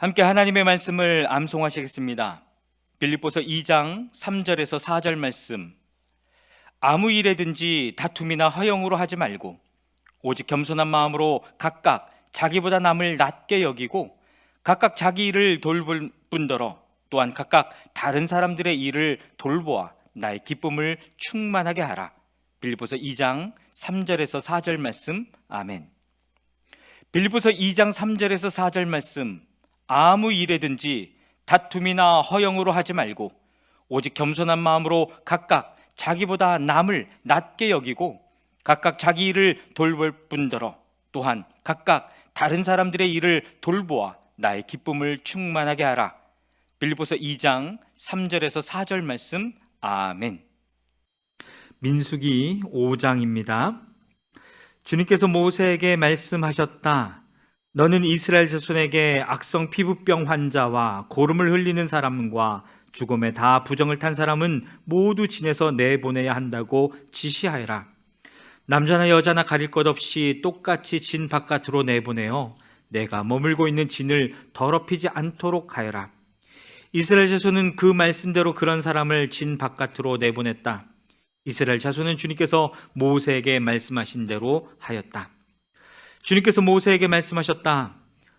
함께 하나님의 말씀을 암송하시겠습니다. 빌립보서 2장 3절에서 4절 말씀. 아무 일에든지 다툼이나 허영으로 하지 말고 오직 겸손한 마음으로 각각 자기보다 남을 낮게 여기고 각각 자기 일을 돌볼 뿐더러 또한 각각 다른 사람들의 일을 돌보아 나의 기쁨을 충만하게 하라. 빌립보서 2장 3절에서 4절 말씀. 아멘. 빌립보서 2장 3절에서 4절 말씀. 아무 일에든지 다툼이나 허영으로 하지 말고 오직 겸손한 마음으로 각각 자기보다 남을 낮게 여기고 각각 자기 일을 돌볼 뿐더러 또한 각각 다른 사람들의 일을 돌보아 나의 기쁨을 충만하게 하라. 빌립보서 2장 3절에서 4절 말씀. 아멘. 민수기 5장입니다. 주님께서 모세에게 말씀하셨다. 너는 이스라엘 자손에게 악성 피부병 환자와 고름을 흘리는 사람과 죽음에 다 부정을 탄 사람은 모두 진에서 내보내야 한다고 지시하여라. 남자나 여자나 가릴 것 없이 똑같이 진 바깥으로 내보내어 내가 머물고 있는 진을 더럽히지 않도록 하여라. 이스라엘 자손은 그 말씀대로 그런 사람을 진 바깥으로 내보냈다. 이스라엘 자손은 주님께서 모세에게 말씀하신 대로 하였다. 주님께서 모세에게 말씀하셨다.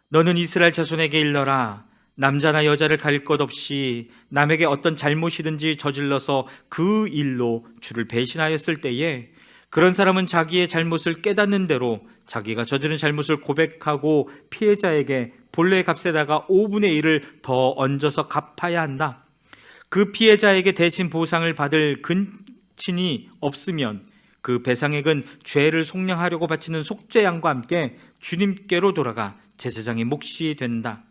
너는 이스라엘 자손에게 일러라. 남자나 여자를 가릴 것 없이 남에게 어떤 잘못이든지 저질러서 그 일로 주를 배신하였을 때에 그런 사람은 자기의 잘못을 깨닫는 대로 자기가 저지른 잘못을 고백하고 피해자에게 본래 값에다가 5분의 1을 더 얹어서 갚아야 한다. 그 피해자에게 대신 보상을 받을 근친이 없으면 그 배상액은 죄를 속량하려고 바치는 속죄양과 함께 주님께로 돌아가 제사장의 몫이 된다.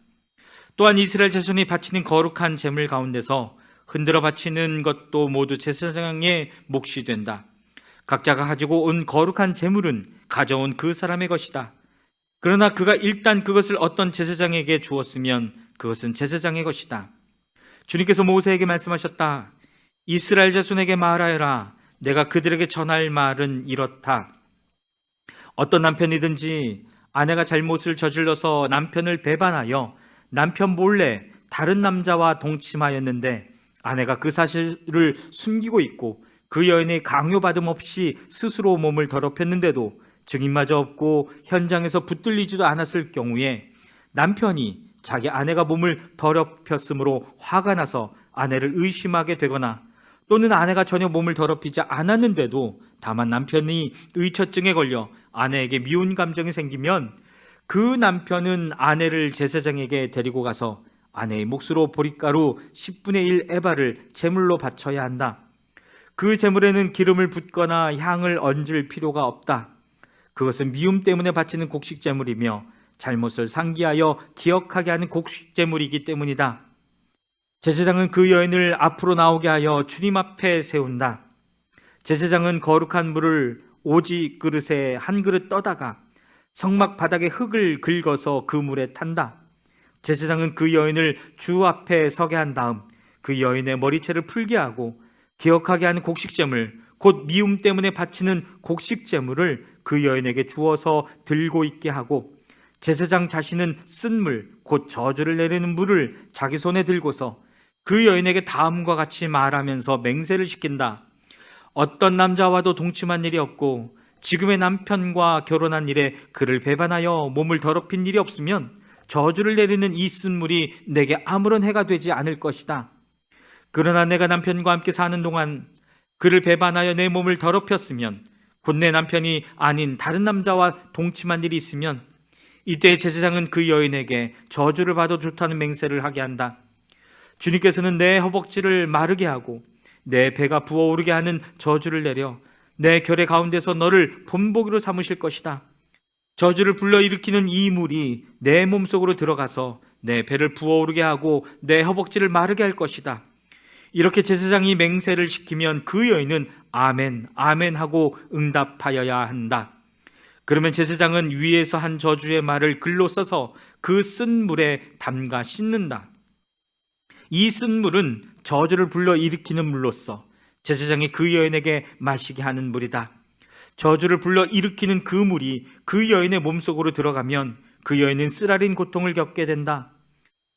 또한 이스라엘 자손이 바치는 거룩한 제물 가운데서 흔들어 바치는 것도 모두 제사장의 몫이 된다. 각자가 가지고 온 거룩한 제물은 가져온 그 사람의 것이다. 그러나 그가 일단 그것을 어떤 제사장에게 주었으면 그것은 제사장의 것이다. 주님께서 모세에게 말씀하셨다. 이스라엘 자손에게 말하여라. 내가 그들에게 전할 말은 이렇다. 어떤 남편이든지 아내가 잘못을 저질러서 남편을 배반하여 남편 몰래 다른 남자와 동침하였는데 아내가 그 사실을 숨기고 있고 그 여인의 강요받음 없이 스스로 몸을 더럽혔는데도 증인마저 없고 현장에서 붙들리지도 않았을 경우에 남편이 자기 아내가 몸을 더럽혔으므로 화가 나서 아내를 의심하게 되거나 또는 아내가 전혀 몸을 더럽히지 않았는데도 다만 남편이 의처증에 걸려 아내에게 미운 감정이 생기면 그 남편은 아내를 제사장에게 데리고 가서 아내의 몫으로 보리가루 10분의 1 에바를 제물로 바쳐야 한다. 그 제물에는 기름을 붓거나 향을 얹을 필요가 없다. 그것은 미움 때문에 바치는 곡식 제물이며 잘못을 상기하여 기억하게 하는 곡식 제물이기 때문이다. 제사장은 그 여인을 앞으로 나오게 하여 주님 앞에 세운다. 제사장은 거룩한 물을 오지 그릇에 한 그릇 떠다가 성막 바닥에 흙을 긁어서 그 물에 탄다. 제사장은 그 여인을 주 앞에 서게 한 다음 그 여인의 머리채를 풀게 하고 기억하게 하는 곡식제물, 곧 미움 때문에 바치는 곡식제물을 그 여인에게 주어서 들고 있게 하고 제사장 자신은 쓴 물, 곧 저주를 내리는 물을 자기 손에 들고서 그 여인에게 다음과 같이 말하면서 맹세를 시킨다. 어떤 남자와도 동침한 일이 없고 지금의 남편과 결혼한 일에 그를 배반하여 몸을 더럽힌 일이 없으면 저주를 내리는 이 쓴물이 내게 아무런 해가 되지 않을 것이다. 그러나 내가 남편과 함께 사는 동안 그를 배반하여 내 몸을 더럽혔으면 곧 내 남편이 아닌 다른 남자와 동침한 일이 있으면 이때 제사장은 그 여인에게 저주를 받아 좋다는 맹세를 하게 한다. 주님께서는 내 허벅지를 마르게 하고 내 배가 부어오르게 하는 저주를 내려 내 결의 가운데서 너를 본보기로 삼으실 것이다. 저주를 불러일으키는 이 물이 내 몸속으로 들어가서 내 배를 부어오르게 하고 내 허벅지를 마르게 할 것이다. 이렇게 제사장이 맹세를 시키면 그 여인은 아멘, 아멘 하고 응답하여야 한다. 그러면 제사장은 위에서 한 저주의 말을 글로 써서 그 쓴 물에 담가 씻는다. 이 쓴 물은 저주를 불러 일으키는 물로서 제사장이 그 여인에게 마시게 하는 물이다. 저주를 불러 일으키는 그 물이 그 여인의 몸속으로 들어가면 그 여인은 쓰라린 고통을 겪게 된다.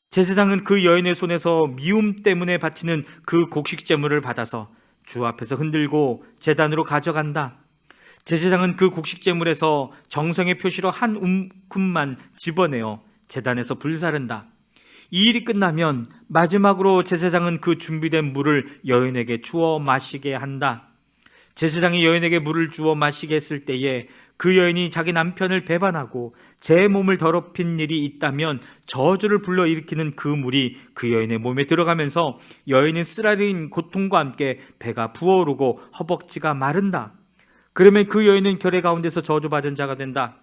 제사장은 그 여인의 손에서 미움 때문에 바치는 그 곡식 제물을 받아서 주 앞에서 흔들고 제단으로 가져간다. 제사장은 그 곡식 제물에서 정성의 표시로 한 움큼만 집어내어 제단에서 불사른다. 이 일이 끝나면 마지막으로 제사장은 그 준비된 물을 여인에게 주어 마시게 한다. 제사장이 여인에게 물을 주어 마시게 했을 때에 그 여인이 자기 남편을 배반하고 제 몸을 더럽힌 일이 있다면 저주를 불러 일으키는 그 물이 그 여인의 몸에 들어가면서 여인은 쓰라린 고통과 함께 배가 부어오르고 허벅지가 마른다. 그러면 그 여인은 결의 가운데서 저주받은 자가 된다.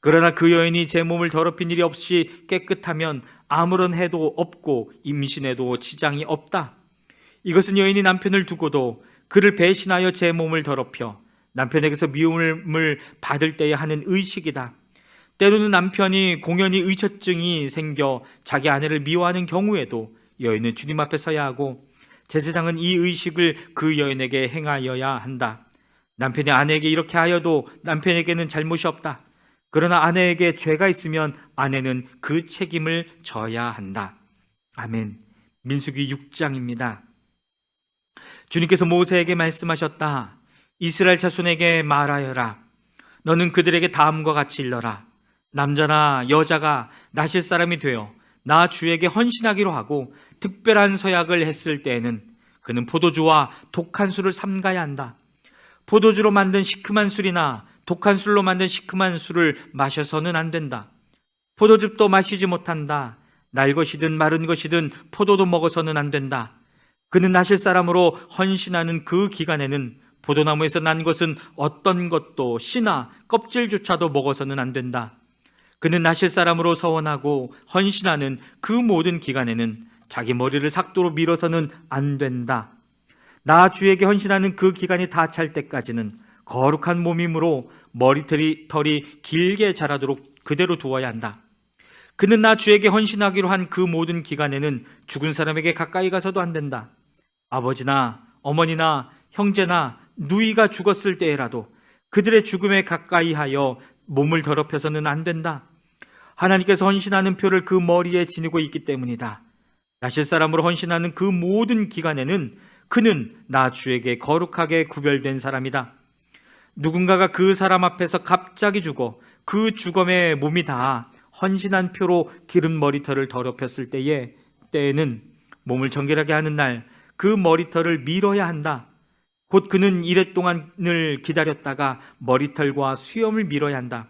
그러나 그 여인이 제 몸을 더럽힌 일이 없이 깨끗하면 아무런 해도 없고 임신에도 지장이 없다. 이것은 여인이 남편을 두고도 그를 배신하여 제 몸을 더럽혀 남편에게서 미움을 받을 때에 하는 의식이다. 때로는 남편이 공연히 의처증이 생겨 자기 아내를 미워하는 경우에도 여인은 주님 앞에 서야 하고 제사장은 이 의식을 그 여인에게 행하여야 한다. 남편이 아내에게 이렇게 하여도 남편에게는 잘못이 없다. 그러나 아내에게 죄가 있으면 아내는 그 책임을 져야 한다. 아멘. 민수기 6장입니다. 주님께서 모세에게 말씀하셨다. 이스라엘 자손에게 말하여라. 너는 그들에게 다음과 같이 일러라. 남자나 여자가 나실 사람이 되어 나 주에게 헌신하기로 하고 특별한 서약을 했을 때에는 그는 포도주와 독한 술을 삼가야 한다. 포도주로 만든 시큼한 술이나 독한 술로 만든 시큼한 술을 마셔서는 안 된다. 포도즙도 마시지 못한다. 날 것이든 마른 것이든 포도도 먹어서는 안 된다. 그는 나실 사람으로 헌신하는 그 기간에는 포도나무에서 난 것은 어떤 것도 씨나 껍질조차도 먹어서는 안 된다. 그는 나실 사람으로 서원하고 헌신하는 그 모든 기간에는 자기 머리를 삭도로 밀어서는 안 된다. 나 주에게 헌신하는 그 기간이 다 찰 때까지는 거룩한 몸이므로 머리털이 털이 길게 자라도록 그대로 두어야 한다. 그는 나 주에게 헌신하기로 한 그 모든 기간에는 죽은 사람에게 가까이 가서도 안 된다. 아버지나 어머니나 형제나 누이가 죽었을 때라도 그들의 죽음에 가까이 하여 몸을 더럽혀서는 안 된다. 하나님께서 헌신하는 표를 그 머리에 지니고 있기 때문이다. 나실 사람으로 헌신하는 그 모든 기간에는 그는 나 주에게 거룩하게 구별된 사람이다. 누군가가 그 사람 앞에서 갑자기 죽어 그 죽음의 몸이 다 헌신한 표로 기름 머리털을 더럽혔을 때에 때에는 몸을 정결하게 하는 날 그 머리털을 밀어야 한다. 곧 그는 이랫동안을 기다렸다가 머리털과 수염을 밀어야 한다.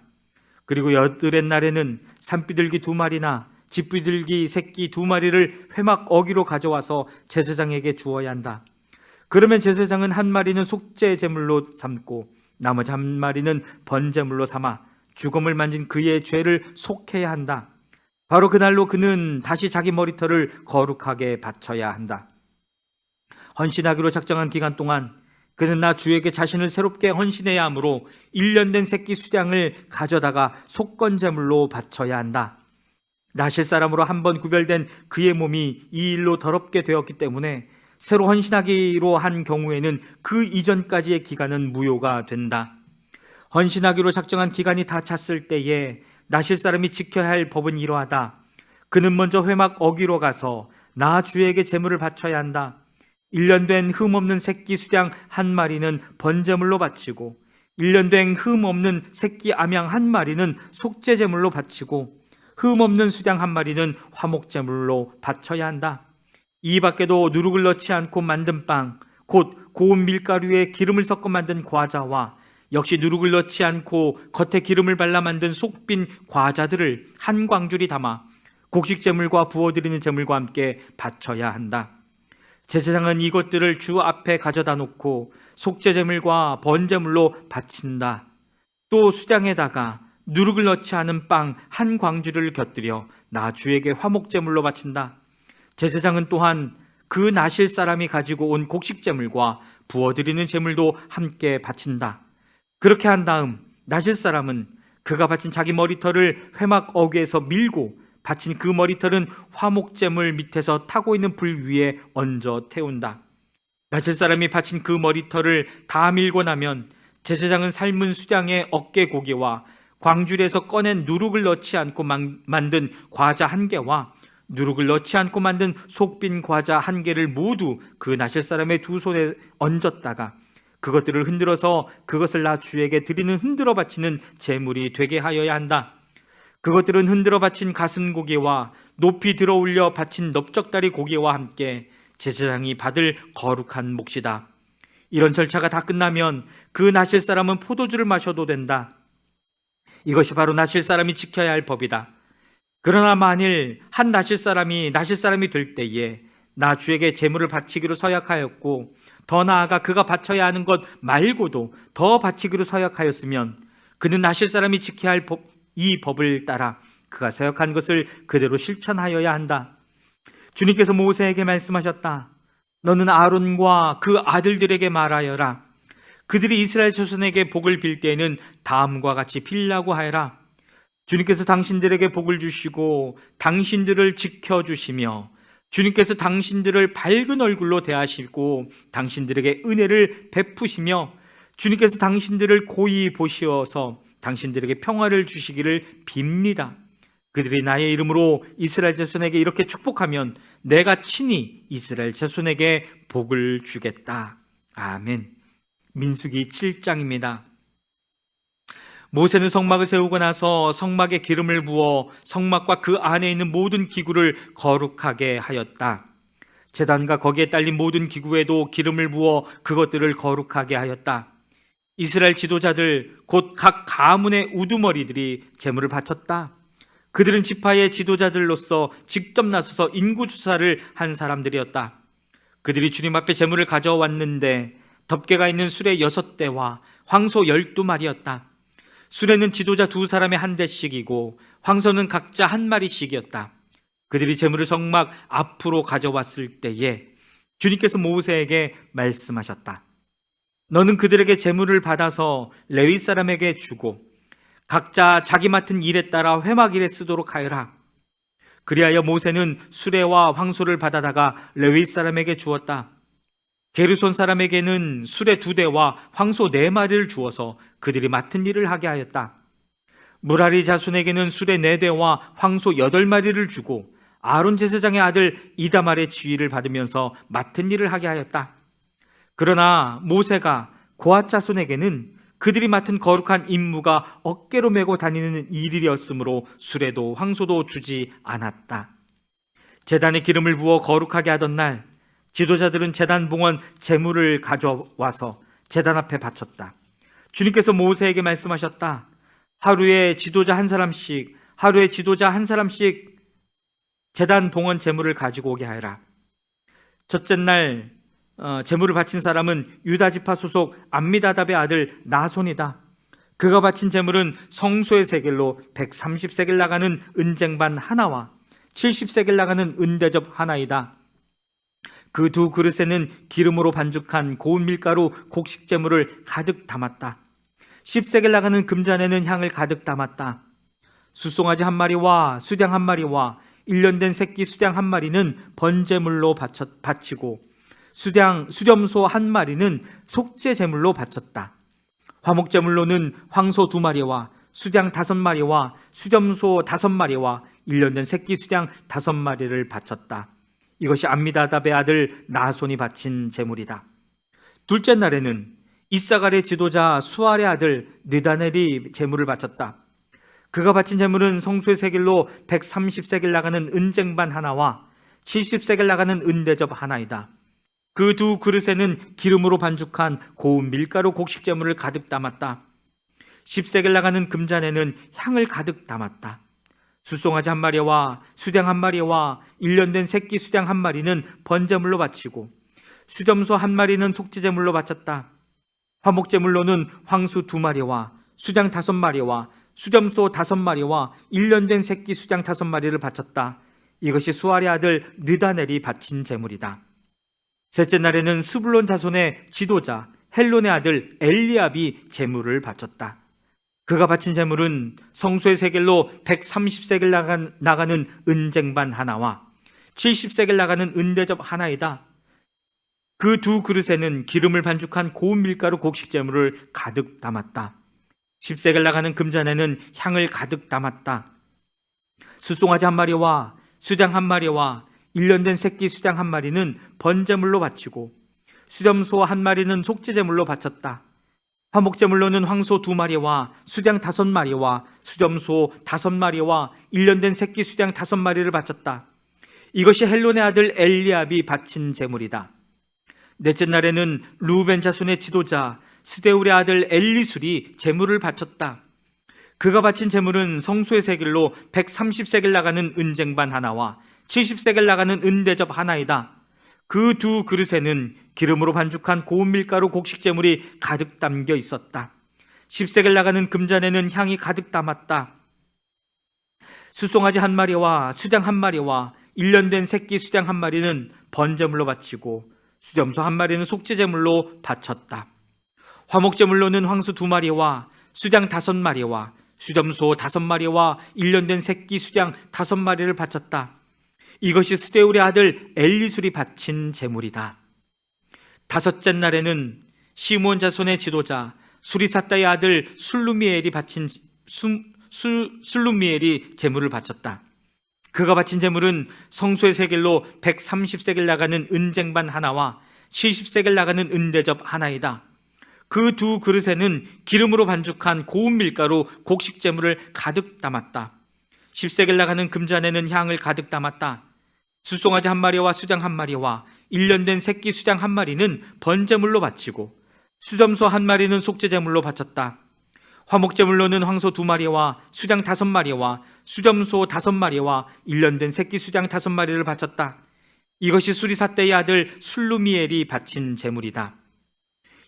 그리고 여드렛 날에는 산비둘기 두 마리나 집비둘기 새끼 두 마리를 회막 어기로 가져와서 제사장에게 주어야 한다. 그러면 제사장은 한 마리는 속죄 제물로 삼고 나머지 한 마리는 번제물로 삼아 죽음을 만진 그의 죄를 속해야 한다. 바로 그날로 그는 다시 자기 머리털을 거룩하게 바쳐야 한다. 헌신하기로 작정한 기간 동안 그는 나 주에게 자신을 새롭게 헌신해야 하므로 1년 된 새끼 수량을 가져다가 속건제물로 바쳐야 한다. 나실 사람으로 한 번 구별된 그의 몸이 이 일로 더럽게 되었기 때문에 새로 헌신하기로 한 경우에는 그 이전까지의 기간은 무효가 된다. 헌신하기로 작정한 기간이 다 찼을 때에 나실 사람이 지켜야 할 법은 이러하다. 그는 먼저 회막 어기로 가서 나 주에게 제물을 바쳐야 한다. 1년 된 흠 없는 새끼 수량 한 마리는 번제물로 바치고 1년 된 흠 없는 새끼 암양 한 마리는 속죄 제물로 바치고 흠 없는 수량 한 마리는 화목 제물로 바쳐야 한다. 이 밖에도 누룩을 넣지 않고 만든 빵, 곧 고운 밀가루에 기름을 섞어 만든 과자와 역시 누룩을 넣지 않고 겉에 기름을 발라 만든 속빈 과자들을 한 광줄이 담아 곡식 제물과 부어드리는 제물과 함께 바쳐야 한다. 제사장은 이것들을 주 앞에 가져다 놓고 속죄 제물과 번제물로 바친다. 또 수장에다가 누룩을 넣지 않은 빵 한 광주를 곁들여 나 주에게 화목 제물로 바친다. 제사장은 또한 그 나실 사람이 가지고 온 곡식 제물과 부어드리는 제물도 함께 바친다. 그렇게 한 다음 나실 사람은 그가 바친 자기 머리털을 회막 어귀에서 밀고 바친 그 머리털은 화목제물 밑에서 타고 있는 불 위에 얹어 태운다. 나칠 사람이 바친 그 머리털을 다 밀고 나면 제사장은 삶은 수량의 어깨 고기와 광줄에서 꺼낸 누룩을 넣지 않고 만- 만든 과자 한 개와 누룩을 넣지 않고 만든 속빈 과자 한 개를 모두 그 나실 사람의 두 손에 얹었다가 그것들을 흔들어서 그것을 나 주에게 드리는 흔들어 바치는 제물이 되게 하여야 한다. 그것들은 흔들어 바친 가슴 고기와 높이 들어 올려 바친 넓적다리 고기와 함께 제사장이 받을 거룩한 몫이다. 이런 절차가 다 끝나면 그 나실 사람은 포도주를 마셔도 된다. 이것이 바로 나실 사람이 지켜야 할 법이다. 그러나 만일 한 나실 사람이 나실 사람이 될 때에 나 주에게 제물을 바치기로 서약하였고 더 나아가 그가 바쳐야 하는 것 말고도 더 바치기로 서약하였으면 그는 나실 사람이 지켜야 할이 법을 따라 그가 서약한 것을 그대로 실천하여야 한다. 주님께서 모세에게 말씀하셨다. 너는 아론과 그 아들들에게 말하여라. 그들이 이스라엘 조선에게 복을 빌 때에는 다음과 같이 빌라고 하여라. 주님께서 당신들에게 복을 주시고 당신들을 지켜주시며 주님께서 당신들을 밝은 얼굴로 대하시고 당신들에게 은혜를 베푸시며 주님께서 당신들을 고이 보시어서 당신들에게 평화를 주시기를 빕니다. 그들이 나의 이름으로 이스라엘 자손에게 이렇게 축복하면 내가 친히 이스라엘 자손에게 복을 주겠다. 아멘. 민수기 7장입니다. 모세는 성막을 세우고 나서 성막에 기름을 부어 성막과 그 안에 있는 모든 기구를 거룩하게 하였다. 재단과 거기에 딸린 모든 기구에도 기름을 부어 그것들을 거룩하게 하였다. 이스라엘 지도자들 곧 각 가문의 우두머리들이 제물을 바쳤다. 그들은 지파의 지도자들로서 직접 나서서 인구 조사를 한 사람들이었다. 그들이 주님 앞에 제물을 가져왔는데 덮개가 있는 수레 여섯 대와 황소 열두 마리였다. 수레는 지도자 두 사람의 한 대씩이고 황소는 각자 한 마리씩이었다. 그들이 제물을 성막 앞으로 가져왔을 때에 주님께서 모세에게 말씀하셨다. 너는 그들에게 제물을 받아서 레위 사람에게 주고 각자 자기 맡은 일에 따라 회막일에 쓰도록 하여라. 그리하여 모세는 수레와 황소를 받아다가 레위 사람에게 주었다. 게르손 사람에게는 수레 두 대와 황소 네 마리를 주어서 그들이 맡은 일을 하게 하였다. 무라리 자손에게는 수레 네 대와 황소 여덟 마리를 주고 아론 제사장의 아들 이다말의 지위를 받으면서 맡은 일을 하게 하였다. 그러나 모세가 고앗 자손에게는 그들이 맡은 거룩한 임무가 어깨로 메고 다니는 일이었으므로 수레도 황소도 주지 않았다. 재단에 기름을 부어 거룩하게 하던 날 지도자들은 재단 봉헌 제물을 가져와서 재단 앞에 바쳤다. 주님께서 모세에게 말씀하셨다. 하루에 지도자 한 사람씩 하루에 지도자 한 사람씩 재단 봉헌 제물을 가지고 오게 하여라. 첫째 날 어, 제물을 바친 사람은 유다 지파 소속 암미다답의 아들 나손이다. 그가 바친 제물은 성소의 세겔로 130세겔 나가는 은쟁반 하나와 70세겔 나가는 은대접 하나이다. 그 두 그릇에는 기름으로 반죽한 고운 밀가루 곡식 제물을 가득 담았다. 10세겔 나가는 금잔에는 향을 가득 담았다. 수송아지 한 마리와 수량 한 마리와 1년 된 새끼 수량 한 마리는 번제물로 바치고 수량, 수렴소 한 마리는 속죄 제물로 바쳤다. 화목 제물로는 황소 두 마리와 수량 다섯 마리와 수렴소 다섯 마리와 1년 된 새끼 수량 다섯 마리를 바쳤다. 이것이 암미다답의 아들 나손이 바친 제물이다. 둘째 날에는 이사갈의 지도자 수알의 아들 느다넬이 제물을 바쳤다. 그가 바친 제물은 성수의 세길로 130세길 나가는 은쟁반 하나와 70세길 나가는 은대접 하나이다. 그 두 그릇에는 기름으로 반죽한 고운 밀가루 곡식 제물을 가득 담았다. 10세겔 나가는 금잔에는 향을 가득 담았다. 수송아지 한 마리와 수량 한 마리와 1년 된 새끼 수량 한 마리는 번제물로 바치고 수렴소 한 마리는 속죄제물로 바쳤다. 화목제물로는 황수 두 마리와 수량 다섯 마리와 수렴소 다섯 마리와 1년 된 새끼 수량 다섯 마리를 바쳤다. 이것이 수아의 아들 느다넬이 바친 제물이다. 셋째 날에는 수블론 자손의 지도자 헬론의 아들 엘리압이 제물을 바쳤다. 그가 바친 제물은 성소의 세겔로 130세겔 나가는 은쟁반 하나와 70세겔 나가는 은대접 하나이다. 그 두 그릇에는 기름을 반죽한 고운 밀가루 곡식 제물을 가득 담았다. 10세겔 나가는 금잔에는 향을 가득 담았다. 수송아지 한 마리와 수장 한 마리와 1년 된 새끼 수장 한 마리는 번제물로 바치고 수렴소 한 마리는 속죄제물로 바쳤다. 화목제물 로는 황소 두 마리와 수장 다섯 마리와 수렴소 다섯 마리와 1년 된 새끼 수장 다섯 마리를 바쳤다. 이것이 헬론의 아들 엘리압이 바친 제물이다. 넷째 날에는 루벤 자손의 지도자 스데울의 아들 엘리술이 제물을 바쳤다. 그가 바친 제물은 성소의 세길로 130세겔 나가는 은쟁반 하나와 70세겔 나가는 은대접 하나이다. 그 두 그릇에는 기름으로 반죽한 고운 밀가루 곡식 제물이 가득 담겨 있었다. 10세겔 나가는 금잔에는 향이 가득 담았다. 수송아지 한 마리와 수장 한 마리와 1년 된 새끼 수장 한 마리는 번제물로 바치고 수렴소 한 마리는 속죄제물로 바쳤다. 화목제물로는 황수 두 마리와 수장 다섯 마리와 수렴소 다섯 마리와 1년 된 새끼 수장 다섯 마리를 바쳤다. 이것이 스데울의 아들 엘리술이 바친 제물이다. 다섯째 날에는 시몬 자손의 지도자 수리사다의 아들 술루미엘이 바친 술루미엘이 제물을 바쳤다. 그가 바친 제물은 성소의 세겔로 130세겔 나가는 은쟁반 하나와 70세겔 나가는 은대접 하나이다. 그 두 그릇에는 기름으로 반죽한 고운 밀가루 곡식 제물을 가득 담았다. 10세겔 나가는 금잔에는 향을 가득 담았다. 수송아지 한 마리와 수장 한 마리와 1년 된 새끼 수장 한 마리는 번제물로 바치고 수점소 한 마리는 속죄제물로 바쳤다. 화목제물로는 황소 두 마리와 수장 다섯 마리와 수점소 다섯 마리와 1년 된 새끼 수장 다섯 마리를 바쳤다. 이것이 수리사떼의 아들 술루미엘이 바친 제물이다.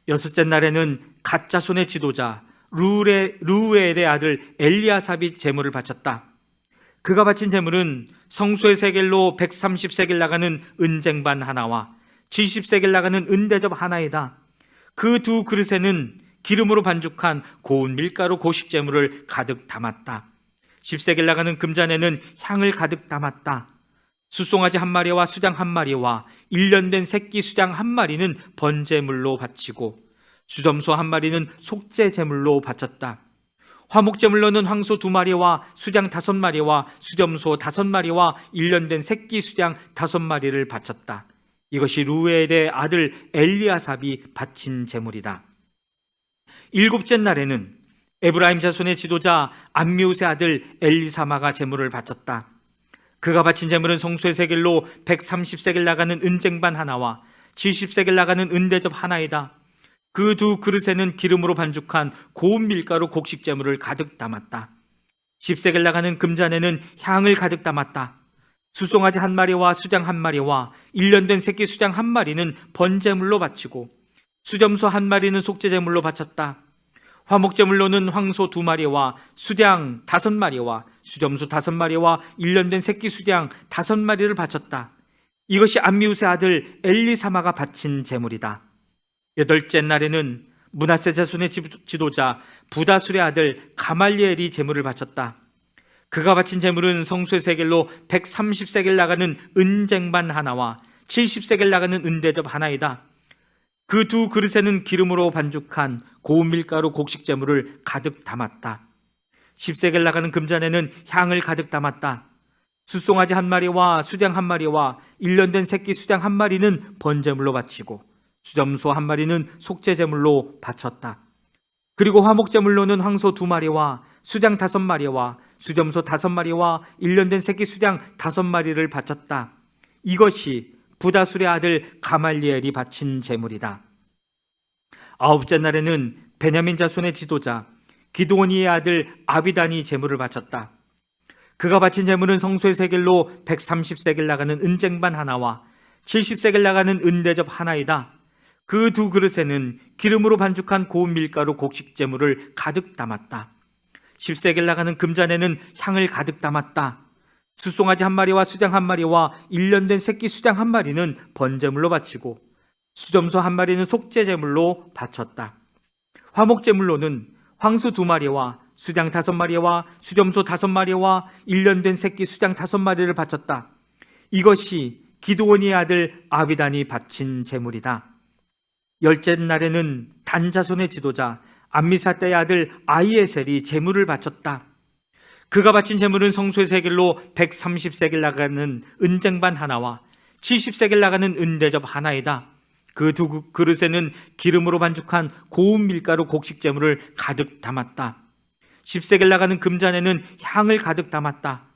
여섯째 날에는 가짜 손의 지도자 루레, 루엘의 아들 엘리아삽이 제물을 바쳤다. 그가 바친 제물은 성소의 세겔로 130세겔 나가는 은쟁반 하나와 70세겔 나가는 은대접 하나이다. 그 두 그릇에는 기름으로 반죽한 고운 밀가루 고식 제물을 가득 담았다. 10세겔 나가는 금잔에는 향을 가득 담았다. 수송아지 한 마리와 수장 한 마리와 1년 된 새끼 수장 한 마리는 번제물로 바치고 수점소 한 마리는 속죄 제물로 바쳤다. 화목제물 로는 황소 두 마리와 수장 다섯 마리와 수점소 다섯 마리와 1년 된 새끼 수장 다섯 마리를 바쳤다. 이것이 루엘의 아들 엘리아삽이 바친 제물이다. 일곱째 날에는 에브라임 자손의 지도자 암미우스의 아들 엘리사마가 제물을 바쳤다. 그가 바친 제물은 성소의 세겔로 130세겔 나가는 은쟁반 하나와 70세겔 나가는 은대접 하나이다. 그 두 그릇에는 기름으로 반죽한 고운 밀가루 곡식 제물을 가득 담았다. 10세겔 나가는 금잔에는 향을 가득 담았다. 수송아지 한 마리와 수장 한 마리와 1년 된 새끼 수장 한 마리는 번제물로 바치고 수점소 한 마리는 속죄제물로 바쳤다. 화목제물로는 황소 두 마리와 수장 다섯 마리와 수점소 다섯 마리와 1년 된 새끼 수장 다섯 마리를 바쳤다. 이것이 암미우스의 아들 엘리사마가 바친 제물이다. 여덟째 날에는 문하세 자손의 지도자 부다술의 아들 가말리엘이 제물을 바쳤다. 그가 바친 제물은 성수의 세겔로 130세겔 나가는 은쟁반 하나와 70세겔 나가는 은대접 하나이다. 그 두 그릇에는 기름으로 반죽한 고운 밀가루 곡식 제물을 가득 담았다. 10세겔 나가는 금잔에는 향을 가득 담았다. 수송아지 한 마리와 수장 한 마리와 1년 된 새끼 수장 한 마리는 번제물로 바치고 수점소 한 마리는 속죄제물로 바쳤다. 그리고 화목제물로는 황소 두 마리와 수장 다섯 마리와 수점소 다섯 마리와 1년 된 새끼 수장 다섯 마리를 바쳤다. 이것이 부다술의 아들 가말리엘이 바친 제물이다. 아홉째 날에는 베냐민 자손의 지도자 기도원이의 아들 아비단이 제물을 바쳤다. 그가 바친 제물은 성소의 세겔로 130세겔 나가는 은쟁반 하나와 70세겔 나가는 은대접 하나이다. 그 두 그릇에는 기름으로 반죽한 고운 밀가루 곡식 제물을 가득 담았다. 10세겔 나가는 금잔에는 향을 가득 담았다. 수송아지 한 마리와 수장 한 마리와 1년 된 새끼 수장 한 마리는 번제물로 바치고 수점소 한 마리는 속죄제물로 바쳤다. 화목제물로는 황수 두 마리와 수장 다섯 마리와 수점소 다섯 마리와 1년 된 새끼 수장 다섯 마리를 바쳤다. 이것이 기도원이의 아들 아비단이 바친 제물이다. 열째 날에는 단자손의 지도자 암미사떼의 아들 아이에셀이 제물을 바쳤다. 그가 바친 제물은 성소의 세겔로 130세겔 나가는 은쟁반 하나와 70세겔 나가는 은대접 하나이다. 그 두 그릇에는 기름으로 반죽한 고운 밀가루 곡식 제물을 가득 담았다. 10세겔 나가는 금잔에는 향을 가득 담았다.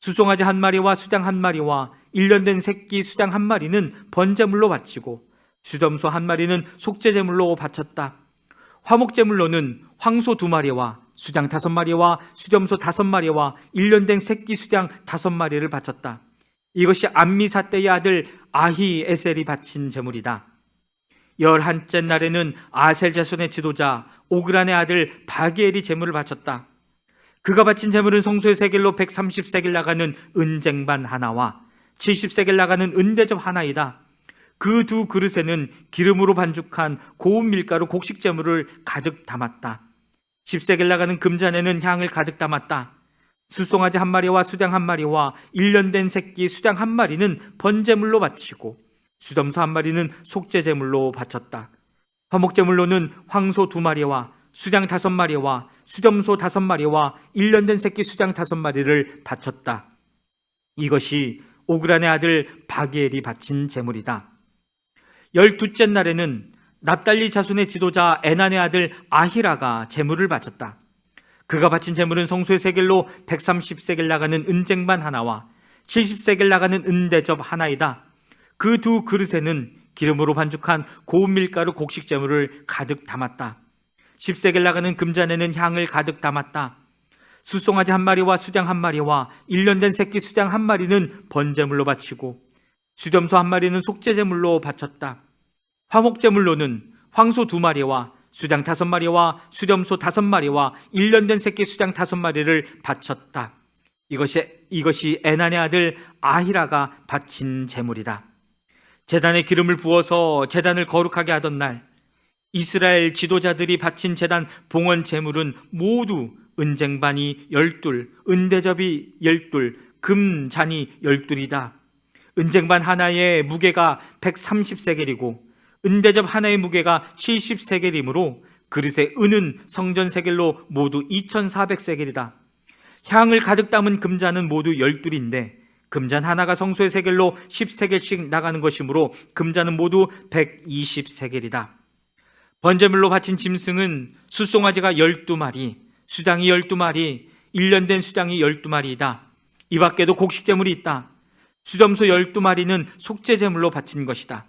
수송아지 한 마리와 수장 한 마리와 일년된 새끼 수장 한 마리는 번제물로 바치고 수점소 한 마리는 속죄제물로 바쳤다. 화목제물로는 황소 두 마리와 수장 다섯 마리와 수점소 다섯 마리와 일년된 새끼 수장 다섯 마리를 바쳤다. 이것이 암미사 때의 아들 아히 에셀이 바친 제물이다. 열한째 날에는 아셀 자손의 지도자 오그란의 아들 바게엘이 제물을 바쳤다. 그가 바친 제물은 성소의 세겔로 130세겔 나가는 은쟁반 하나와 70세겔 나가는 은대접 하나이다. 그 두 그릇에는 기름으로 반죽한 고운 밀가루 곡식 제물을 가득 담았다. 10세겔 나가는 금잔에는 향을 가득 담았다. 수송아지 한 마리와 수장 한 마리와 일년된 새끼 수장 한 마리는 번제물로 바치고 수덤소 한 마리는 속죄제물로 바쳤다. 화목제물로는 황소 두 마리와 수장 다섯 마리와 수점소 다섯 마리와 일년된 새끼 수장 다섯 마리를 바쳤다. 이것이 오그란의 아들 바기엘이 바친 제물이다. 열두째 날에는 납달리 자손의 지도자 에난의 아들 아히라가 제물을 바쳤다. 그가 바친 제물은 성소의 세겔로 130세겔 나가는 은쟁반 하나와 70세겔 나가는 은대접 하나이다. 그 두 그릇에는 기름으로 반죽한 고운 밀가루 곡식 제물을 가득 담았다. 10세겔 나가는 금잔에는 향을 가득 담았다. 수송아지 한 마리와 수장 한 마리와 일년된 새끼 수장 한 마리는 번제물로 바치고 수점소 한 마리는 속죄제물로 바쳤다. 화목제물로는 황소 두 마리와 수장 다섯 마리와 수렴소 다섯 마리와 일년된 새끼 수장 다섯 마리를 바쳤다. 이것이 이것이 에난의 아들 아히라가 바친 제물이다. 제단에 기름을 부어서 제단을 거룩하게 하던 날 이스라엘 지도자들이 바친 제단 봉헌 제물은 모두 은쟁반이 열둘, 은대접이 열둘, 금잔이 열둘이다. 은쟁반 하나의 무게가 130세겔이고 은대접 하나의 무게가 70세겔이므로 그릇의 은은 성전 세겔로 모두 2400세겔이다. 향을 가득 담은 금잔은 모두 열둘인데 금잔 하나가 성소의 세겔로 10세겔씩 나가는 것이므로 금잔은 모두 120세겔이다. 번제물로 바친 짐승은 수송아지가 12마리, 수장이 12마리, 1년 된 수장이 12마리이다. 이 밖에도 곡식제물이 있다. 수점소 12마리는 속죄제물로 바친 것이다.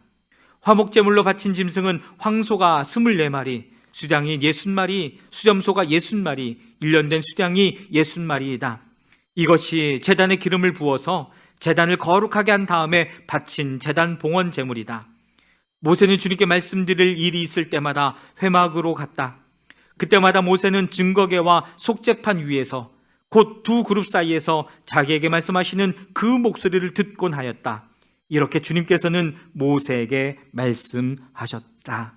화목제물로 바친 짐승은 황소가 24마리, 수장이 60마리, 수점소가 60마리, 1년 된 수장이 60마리이다. 이것이 재단에 기름을 부어서 재단을 거룩하게 한 다음에 바친 재단 봉헌 제물이다. 모세는 주님께 말씀드릴 일이 있을 때마다 회막으로 갔다. 그때마다 모세는 증거계와 속죄판 위에서 곧 두 그룹 사이에서 자기에게 말씀하시는 그 목소리를 듣곤 하였다. 이렇게 주님께서는 모세에게 말씀하셨다.